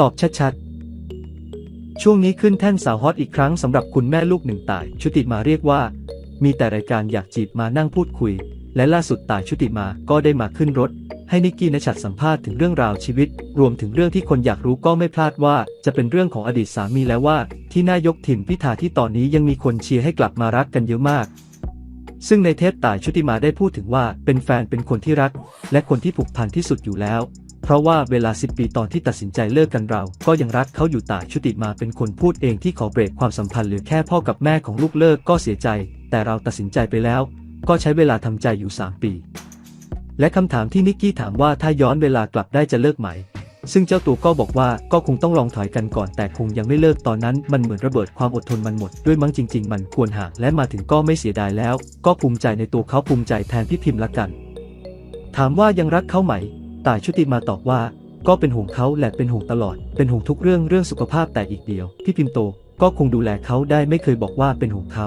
ตอบชัดๆ ช่วงนี้ขึ้นแท่นสาวฮอตอีกครั้งสำหรับคุณแม่ลูกหนึ่งต่าย ชุติมาเรียกว่า มีแต่รายการอยากจีบมานั่งพูดคุย และล่าสุดต่ายชุติมาก็ได้มาขึ้นรถ ให้นิกกี้นชัดสัมภาษณ์ถึงเรื่องราวชีวิต รวมถึงเรื่องที่คนอยากรู้ก็ไม่พลาดว่า จะเป็นเรื่องของอดีตสามีแล้วว่า ที่น่ายกถิ่นพิธาที่ตอนนี้ยังมีคนเชียร์ให้กลับมารักกันเยอะมากซึ่งในเทปต่ายชุติมาได้พูดถึงว่าเป็นแฟนเป็นคนที่รัก และคนที่ผูกพันที่สุดอยู่แล้ว เพราะว่าเวลา 10 ปีตอนที่ตัดสินใจเลิกกันเรา ก็ยังรักเขาอยู่ตายชุติมาเป็นคนพูดเองที่ขอเบรกความสัมพันธ์หลือแค่พ่อกับแม่ของลูกเลิกก็เสียใจ แต่เราตัดสินใจไปแล้ว ก็ใช้เวลาทำใจอยู่ 3 ปี และคำถามที่นิกกี้ถามว่าถ้าย้อนเวลากลับได้จะเลิกไหม ซึ่งเจ้าตัวก็บอกว่าก็คงต้องลองถอยกันก่อนแต่คงยังไม่เลิกตอนนั้น มันเหมือนระเบิดความอดทนมันหมดด้วยมั้งจริง ๆ มันควรห่างและมาถึงก็ไม่เสียดายแล้ว ก็ภูมิใจในตัวเขาภูมิใจแทนพี่พิมพ์ละกัน ถามว่ายังรักเขาไหม ต่ายชุติมาตอบว่า ก็เป็นห่วงเขาและเป็นห่วงตลอด เป็นห่วงทุกเรื่องเรื่องสุขภาพแต่อีกเดียว พี่พิมโตก็คงดูแลเขาได้ไม่เคยบอกว่าเป็นห่วงเขา